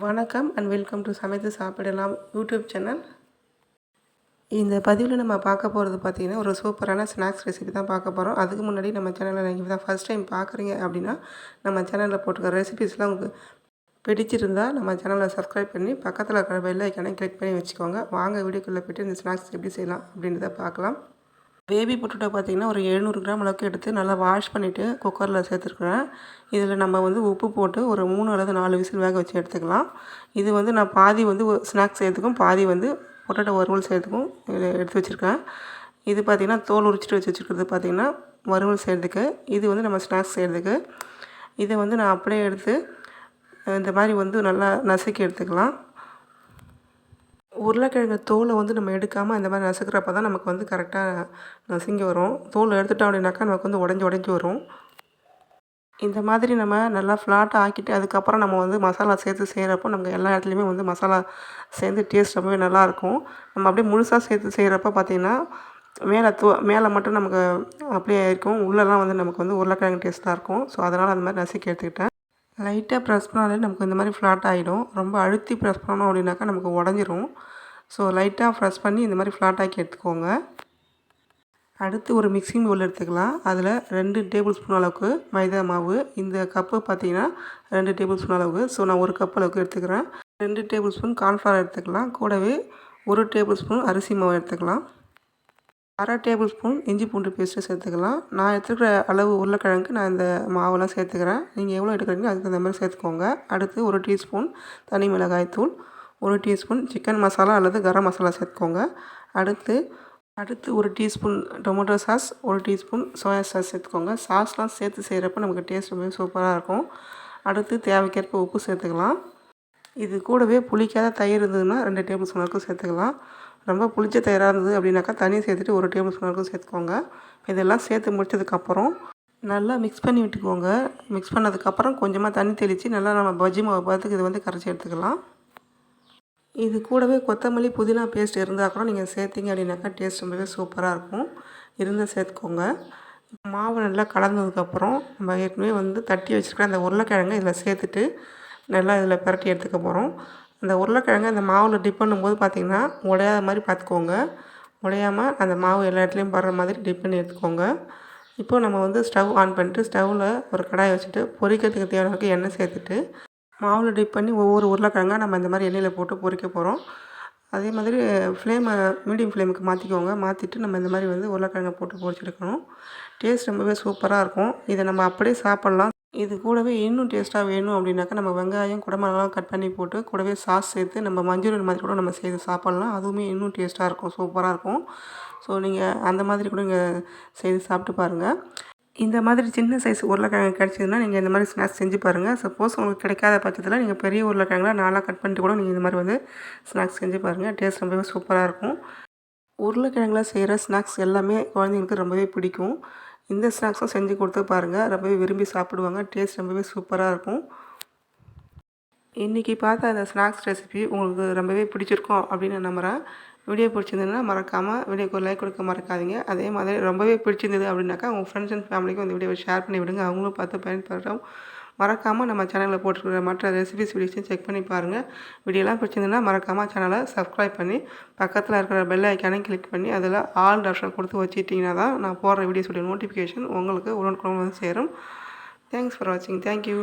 வணக்கம் and welcome to சமைத்து சாப்பிடலாம் யூடியூப் சேனல் இந்த பதிவில் நம்ம பார்க்க போகிறது பார்த்திங்கன்னா ஒரு சூப்பரான ஸ்நாக்ஸ் ரெசிபி தான் பார்க்க போகிறோம் அதுக்கு முன்னாடி நம்ம சேனலில் நீங்கள் தான் ஃபஸ்ட் டைம் பார்க்குறீங்க அப்படின்னா நம்ம சேனலில் போட்டுக்கிற ரெசிபிஸ்லாம் உங்களுக்கு பிடிச்சிருந்தால் நம்ம சேனலை சப்ஸ்கிரைப் பண்ணி பக்கத்தில் இருக்கிற பெல் ஐக்கானை கிளிக் பண்ணி வச்சுக்கோங்க. வாங்க வீடியோக்குள்ளே போய்ட்டு இந்த ஸ்நாக்ஸ் எப்படி செய்யலாம் அப்படின்றத பார்க்கலாம். பேபி பொட்டோட்டோ பார்த்திங்கன்னா ஒரு எழுநூறு கிராம் அளவுக்கு எடுத்து நல்லா வாஷ் பண்ணிவிட்டு குக்கரில் சேர்த்துருக்குறேன். இதில் நம்ம வந்து உப்பு போட்டு ஒரு மூணு அல்லது நாலு விசில் வேக வச்சு எடுத்துக்கலாம். இது வந்து நான் பாதி வந்து ஸ்நாக்ஸ் செய்யறதுக்கும் பாதி வந்து பொட்டோட்டோ வறுவல் செய்யறதுக்கும் எடுத்து வச்சுருக்கேன். இது பார்த்திங்கன்னா தோல் உரிச்சிட்டு வச்சு வச்சுருக்கிறது பார்த்திங்கன்னா வறுவல் செய்கிறதுக்கு இது வந்து நம்ம ஸ்நாக்ஸ் செய்கிறதுக்கு இதை வந்து நான் அப்படியே எடுத்து இந்த மாதிரி வந்து நல்லா நசுக்கி எடுத்துக்கலாம். உருளைக்கிழங்கு தோலை வந்து நம்ம எடுக்காமல் இந்த மாதிரி நசுக்கிறப்ப தான் நமக்கு வந்து கரெக்டாக நசுங்கி வரும். தோல் எடுத்துட்டோம் அப்படின்னாக்கா நமக்கு வந்து உடஞ்சி உடஞ்சி வரும். இந்த மாதிரி நம்ம நல்லா ஃப்ளாட்டாக ஆக்கிட்டு அதுக்கப்புறம் நம்ம வந்து மசாலா சேர்த்து செய்கிறப்போ நமக்கு எல்லா இடத்துலையுமே வந்து மசாலா சேர்ந்து டேஸ்ட் ரொம்பவே நல்லாயிருக்கும் நம்ம அப்படியே முழுசாக சேர்த்து செய்கிறப்ப பார்த்திங்கன்னா மேலே தோ மேலே மட்டும் நமக்கு அப்படியே இருக்கும். உள்ளெல்லாம் வந்து நமக்கு வந்து உருளைக்கிழங்கு டேஸ்ட்டாக இருக்கும். ஸோ அதனால் அந்த மாதிரி நசுக்கி எடுத்துக்கிட்டேன். லைட்டாக ப்ரெஸ் பண்ணாலே நமக்கு இந்த மாதிரி ஃப்ளாட் ஆகிடும் ரொம்ப அழுத்தி ப்ரெஸ் பண்ணோம் அப்படின்னாக்கா நமக்கு உடஞ்சிரும். ஸோ லைட்டாக ப்ரெஸ் பண்ணி இந்த மாதிரி ஃப்ளாட் ஆக்கி எடுத்துக்கோங்க. அடுத்து ஒரு மிக்சிங் பவுல் எடுத்துக்கலாம். அதில் ரெண்டு டேபிள் ஸ்பூன் அளவுக்கு மைதா மாவு. இந்த கப்பு பார்த்திங்கன்னா ரெண்டு டேபிள் ஸ்பூன் அளவுக்கு ஸோ நான் ஒரு கப் அளவுக்கு எடுத்துக்கிறேன். ரெண்டு டேபிள் ஸ்பூன் கார்ன்ஃப்ளவர் எடுத்துக்கலாம். கூடவே ஒரு டேபிள் ஸ்பூன் அரிசி மாவு எடுத்துக்கலாம். அரை டேபிள் ஸ்பூன் இஞ்சி பூண்டு பேஸ்ட்டு சேர்த்துக்கலாம். நான் எடுத்துக்கிற அளவு உருளைக்கிழங்கு நான் இந்த மாவெல்லாம் சேர்த்துக்கிறேன். நீங்கள் எவ்வளோ எடுக்கிறீங்களோ அதுக்கு தகுந்த மாதிரி சேர்த்துக்கோங்க. அடுத்து ஒரு டீஸ்பூன் தனி மிளகாய் தூள் ஒரு டீஸ்பூன் சிக்கன் மசாலா அல்லது கரம் மசாலா சேர்த்துக்கோங்க. அடுத்து அடுத்து ஒரு டீஸ்பூன் டொமேட்டோ சாஸ் ஒரு டீஸ்பூன் சோயா சாஸ் சேர்த்துக்கோங்க. சாஸ்லாம் சேர்த்து செய்கிறப்ப நமக்கு டேஸ்ட் ரொம்ப சூப்பராக இருக்கும். அடுத்து தேவைக்கேற்ப உப்பு சேர்த்துக்கலாம். இது கூடவே புளிக்காத தயிர் இருந்ததுன்னா ரெண்டு டேபிள் ஸ்பூன் வரைக்கும் சேர்த்துக்கலாம். ரொம்ப புளிச்ச தயிராக இருந்தது அப்படின்னாக்கா தண்ணி சேர்த்துட்டு ஒரு டேபிள் ஸ்பூன் சேர்த்துக்கோங்க. இதெல்லாம் சேர்த்து முடிச்சதுக்கப்புறம் நல்லா மிக்ஸ் பண்ணி விட்டுக்கோங்க. மிக்ஸ் பண்ணதுக்கப்புறம் கொஞ்சமாக தண்ணி தெளித்து நல்லா நம்ம பஜ்ஜி மாவு பார்த்துக்கு இது வந்து கரைச்சி எடுத்துக்கலாம். இது கூடவே கொத்தமல்லி புதினா பேஸ்ட் இருந்தால் கூட நீங்கள் சேர்த்திங்க அப்படின்னாக்கா டேஸ்ட் ரொம்பவே சூப்பராக இருக்கும். இருந்தால் சேர்த்துக்கோங்க. மாவு நல்லா கலந்ததுக்கப்புறம் நம்ம ஏற்கனவே வந்து தட்டி வச்சுருக்க அந்த உருளைக்கிழங்கு இதில் சேர்த்துட்டு நல்லா இதில் பரட்டி எடுத்துக்க போகிறோம் அந்த உருளைக்கிழங்கு அந்த மாவில் டிப் பண்ணும்போது பார்த்திங்கன்னா உடையாத மாதிரி பார்த்துக்கோங்க உடையாமல் அந்த மாவு எல்லா இடத்துலையும் படுற மாதிரி டிப் பண்ணி எடுத்துக்கோங்க. இப்போது நம்ம வந்து ஸ்டவ் ஆன் பண்ணிட்டு ஸ்டவ்வில் ஒரு கடாயை வச்சுட்டு பொரிக்கிறதுக்கு தேவையான எண்ணெய் சேர்த்துட்டு மாவில் டிப் பண்ணி ஒவ்வொரு உருளைக்கிழங்காக நம்ம இந்த மாதிரி எண்ணெயில் போட்டு பொரிக்க போகிறோம் அதே மாதிரி ஃப்ளேமை மீடியம் ஃப்ளேமுக்கு மாற்றிக்கோங்க மாற்றிட்டு நம்ம இந்த மாதிரி வந்து உருளைக்கிழங்கை போட்டு பொரிச்செடுக்கணும் டேஸ்ட் ரொம்பவே சூப்பராக இருக்கும். இதை நம்ம அப்படியே சாப்பிட்லாம். இது கூடவே இன்னும் டேஸ்ட்டாக வேணும் அப்படின்னாக்கா நம்ம வெங்காயம் குடமிளகாலாம் கட் பண்ணி போட்டு கூடவே சாஸ் சேர்த்து நம்ம மஞ்சள் மாதிரி கூட நம்ம செய்து சாப்பிட்லாம். அதுவுமே இன்னும் டேஸ்ட்டாக இருக்கும் சூப்பராக இருக்கும். ஸோ நீங்கள் அந்த மாதிரி கூட நீங்கள் செய்து சாப்பிட்டு பாருங்கள் இந்த மாதிரி சின்ன சைஸ் உருளைக்கிழங்கு கிடச்சிதுன்னா நீங்கள் இந்த மாதிரி ஸ்நாக்ஸ் செஞ்சு பாருங்கள் சப்போஸ் உங்களுக்கு கிடைக்காத பட்சத்தில் நீங்கள் பெரிய உருளைக்கிழங்குலாம் நாளாக கட் பண்ணிட்டு கூட நீங்கள் இந்த மாதிரி வந்து ஸ்நாக்ஸ் செஞ்சு பாருங்கள் டேஸ்ட் ரொம்பவே சூப்பராக இருக்கும். உருளைக்கிழங்குல செய்கிற ஸ்நாக்ஸ் எல்லாமே குழந்தைங்களுக்கு ரொம்பவே பிடிக்கும். இந்த ஸ்நாக்ஸும் செஞ்சு கொடுத்து பாருங்கள் ரொம்பவே விரும்பி சாப்பிடுவாங்க. டேஸ்ட் ரொம்பவே சூப்பராக இருக்கும். இன்றைக்கி பார்த்த அந்த ஸ்நாக்ஸ் ரெசிபி உங்களுக்கு ரொம்பவே பிடிச்சிருக்கும் அப்படின்னு நம்புகிறேன் வீடியோ பிடிச்சிருந்ததுன்னா மறக்காமல் வீடியோக்கு ஒரு லைக் கொடுக்க மறக்காதீங்க. அதே மாதிரி ரொம்பவே பிடிச்சிருந்தது அப்படின்னாக்கா உங்கள் ஃப்ரெண்ட்ஸ் அண்ட் ஃபேமிலிக்கும் இந்த வீடியோவை ஷேர் பண்ணி விடுங்க அவங்களும் பார்த்து பயன்படுறோம் மறக்காமல் நம்ம சேனலில் போட்டிருக்கிற மற்ற ரெசிபிஸ் வீடியோஸையும் செக் பண்ணி பாருங்கள் வீடியோலாம் பிடிச்சிருந்ததுன்னா மறக்காமல் சேனலை சப்ஸ்கிரைப் பண்ணி பக்கத்தில் இருக்கிற பெல் ஐக்கானே கிளிக் பண்ணி அதில் ஆல் ஆப்ஷன் கொடுத்து வச்சுட்டிங்கன்னா தான் நான் போடுற வீடியோஸுடைய நோட்டிஃபிகேஷன் உங்களுக்கு உடனுக்குடன் வந்து சேரும். தேங்க்ஸ் ஃபார் வாட்சிங் தேங்க்யூ